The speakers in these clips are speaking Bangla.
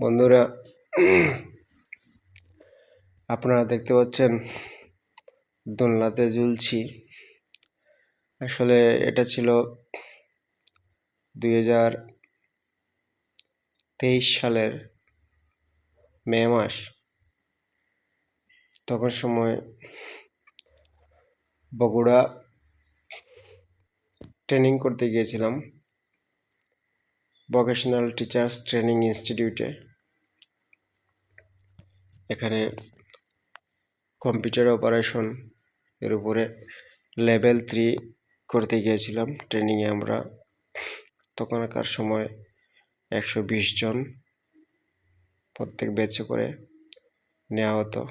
বন্ধুরা, আপনারা দেখতে পাচ্ছেন দোলনাতে ঝুলছি। আসলে এটা ছিল দুই হাজার তেইশ সালের মে মাস। তখন সময় বগুড়া ট্রেনিং করতে গিয়েছিলাম। ভোকেশনাল টিচার্স ট্রেনিং ইনস্টিটিউটে। এখানে কম্পিউটার অপারেশন এর উপরে লেভেল থ্রি করতে গিয়েছিলাম। ট্রেনিংয়ে আমরা তখনকার সময় একশো বিশ জন প্রত্যেক ব্যাচে করে নেওয়া হতো।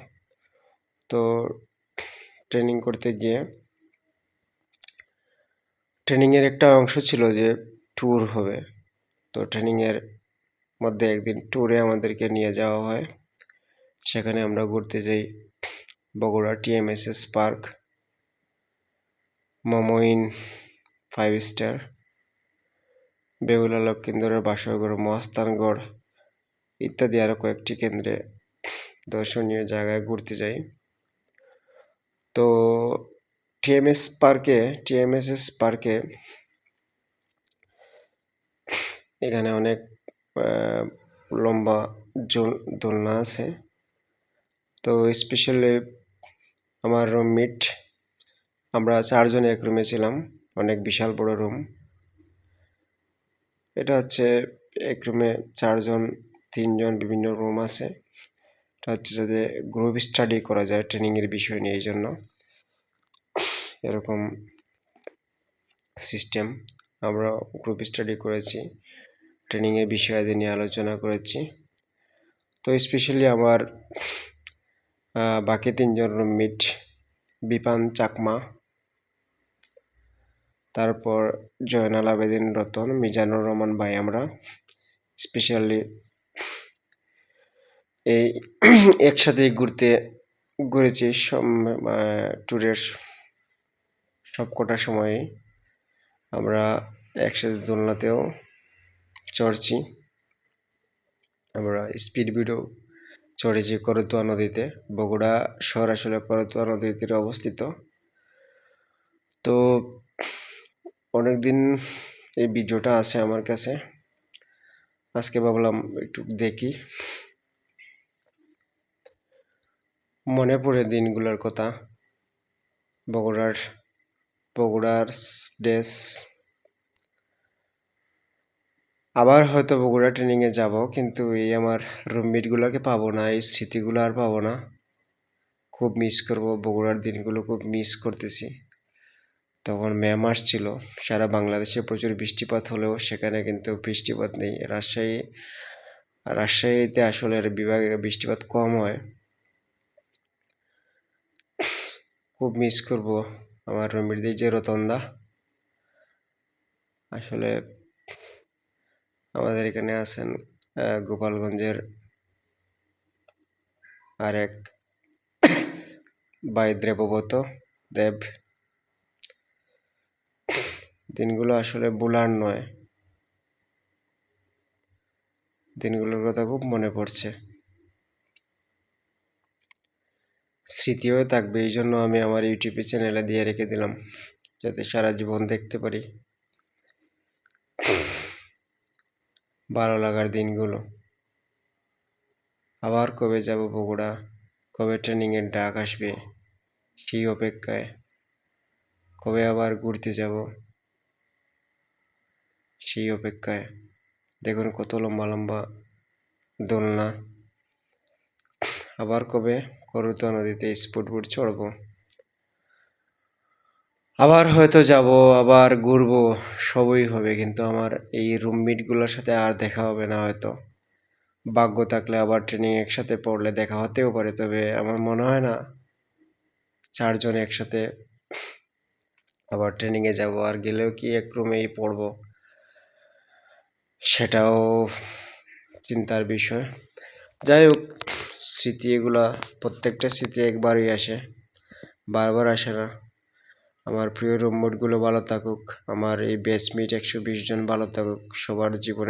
তো ট্রেনিং করতে গিয়ে ট্রেনিংয়ের একটা অংশ ছিল যে ট্যুর হবে। তো ট্রেনিংয়ের মধ্যে একদিন ট্যুরে আমাদেরকে নিয়ে যাওয়া হয়। সেখানে আমরা ঘুরতে যাই। Bogura TMSS park Momo Inn five star, Behula লক্ষিন্দরের বাসরগড় মহাস্থানগড় ইত্যাদি আরও কয়েকটি কেন্দ্রে দর্শনীয় জায়গায় ঘুরতে যাই। তো টিএমএস পার্কে, টিএমএসএস পার্কে এখানে অনেক লম্বা দোলনা আছে। তো স্পেশালি আমার রুমমেট আমরা চারজন এক রুমে ছিলাম, অনেক বিশাল বড় রুম এটা হচ্ছে এক রুমে চারজন, তিনজন বিভিন্ন রুম আছে। এটা হচ্ছে যাতে গ্রুপ স্টাডি করা যায় ট্রেনিংয়ের বিষয় নিয়ে এই জন্য। এরকম সিস্টেম আমরা গ্রুপ স্টাডি করেছি ট্রেনিংয়ের বিষয়াদি নিয়ে আলোচনা করেছি। তো স্পেশালি আমার বাকি তিনজন রুমমেট বিপান, চাকমা। তারপর জয়নাল, আবেদিন, রতন, মিজানুর রহমান ভাই আমরা। স্পেশালি এই একসাথে ঘুরতে ঘুরেছি ট্যুরের সব কটা সময়ে। আমরা একসাথে দোলনাতেও চড়ছি। আমরা স্পিড বিডও চড়েছি করতুয়া নদীতে, বগুড়া শহর আসলে করতুয়া নদীর তীরে অবস্থিত। তো অনেক দিন এই ভিডিওটা আছে আমার কাছে। আজকে ভাবলাম একটু দেখি। মনে পড়ে দিনগুলোর কথা। বগুড়ার বগুড়ার ড্রেস আবার হয়তো বগুড়া ট্রেনিংয়ে যাব, কিন্তু এই আমার রুমমেটগুলোকে পাবো না, এই স্মৃতিগুলো আর পাবো না। খুব মিস করব, বগুড়ার দিনগুলো খুব মিস করতেছি। তখন মে মাস ছিল সারা বাংলাদেশে প্রচুর বৃষ্টিপাত হলেও সেখানে কিন্তু বৃষ্টিপাত নেই। রাজশাহী, রাজশাহীতে আসলে বিভাগে বৃষ্টিপাত কম হয়। খুব মিস করব, আমার রুমমেটদের যে রতনদা। আসলে আমাদের এখানে আছেন গোপালগঞ্জের আরেক বাই দেবব্রত দেব। দিনগুলো আসলে বোলার নয়। দিনগুলোর কথা খুব মনে পড়ছে। স্মৃতিও থাকবে, এই জন্য আমি আমার ইউটিউবে চ্যানেলে দিয়ে রেখে দিলাম, যাতে সারা জীবন দেখতে পারি। ভালো লাগার দিনগুলো। আবার কবে যাব বগুড়া? কবে ট্রেনিংয়ের ডাক আসবে? সেই অপেক্ষায়। কবে আবার ঘুরতে যাব? সেই অপেক্ষায়। দেখুন কত লম্বা লম্বা দোলনা। আবার কবে করুতা নদীতে স্পুটবুট চড়বো? আবার হয়তো যাব, আবার ঘুরবো, সবই হবে। কিন্তু আমার এই রুমমেটগুলোর সাথে আর দেখা হবে না হয়তো। ভাগ্য থাকলে আবার ট্রেনিং একসাথে পড়লে দেখা হতেও পারে, তবে আমার মনে হয় না চারজন একসাথে আবার ট্রেনিংয়ে যাব, আর গেলেও কি এক রুমেই পড়ব? সেটাও চিন্তার বিষয়। যাই হোক, স্মৃতি এগুলা, প্রত্যেকটা স্মৃতি একবারই আসে, বারবার আসে না। আমার প্রিয় রুমমেটগুলো ভালো থাকুক। আমার এই ব্যাচমেট একশো বিশ জন ভালো থাকুক। সবার জীবনে